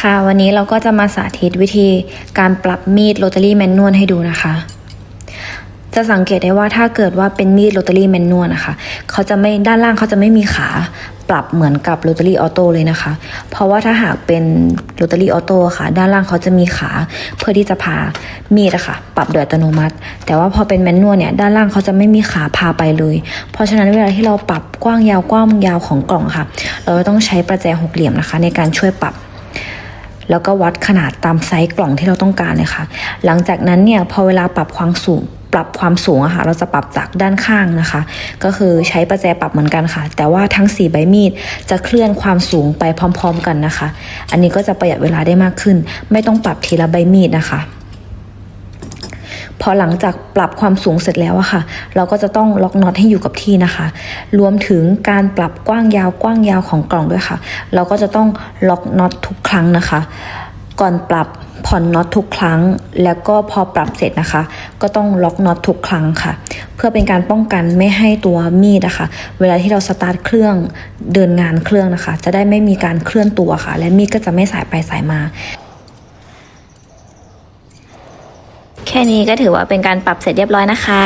ค่ะวันนี้เราก็จะมาสาธิตวิธีการปรับมีดโรตารี่แมนนวลให้ดูนะคะ จะสังเกตได้ว่าถ้าเกิดว่าเป็นมีดโรตารี่แมนนวลนะคะเขาจะไม่ด้านล่างเขาจะไม่มีขาปรับเหมือนกับโรตารี่ออโต้เลยนะคะ เพราะว่าถ้าหากเป็นโรตารี่ออโต้ค่ะ ด้านล่างเขาจะมีขาเพื่อที่จะพามีดอะค่ะ ปรับโดยอัตโนมัติ แต่ว่าพอเป็นแมนนวลเนี่ยด้านล่างเขาจะไม่มีขาพาไปเลย เพราะฉะนั้นเวลาที่เราปรับกว้างยาวกว้างยาวของกล่องค่ะ เราต้องใช้ประแจหกเหลี่ยมนะคะ ในการช่วยปรับ แล้วก็วัดขนาดตามไซส์กล่องที่เราต้องการเลยค่ะ หลังจากนั้นเนี่ยพอเวลาปรับความสูงปรับความสูงอะค่ะเราจะปรับจากด้านข้างนะคะ ก็คือใช้ประแจปรับเหมือนกันค่ะ แต่ว่าทั้ง 4 ใบมีดจะเคลื่อนความสูงไปพร้อม ๆ กันนะคะ อันนี้ก็จะประหยัดเวลาได้มากขึ้น ไม่ต้องปรับทีละใบมีดนะคะ พอหลังจากปรับความสูงเสร็จแล้วอะค่ะ เราก็จะต้องล็อกน็อตให้อยู่กับที่นะคะ รวมถึงการปรับกว้างยาวกว้างยาวของกล่องด้วยค่ะ เราก็จะต้องล็อกน็อตทุกครั้งนะคะ ก่อนปรับผ่อนน็อตทุกครั้ง แล้วก็พอปรับเสร็จนะคะ ก็ต้องล็อกน็อตทุกครั้งค่ะ เพื่อเป็นการป้องกันไม่ให้ตัวมีดนะคะเวลาที่เราสตาร์ทเครื่องเดินงานเครื่องนะคะ จะได้ไม่มีการเคลื่อนตัวค่ะ และมีดก็จะไม่สายไปสายมา แค่นี้ก็ถือว่าเป็นการปรับเสร็จเรียบร้อยนะคะ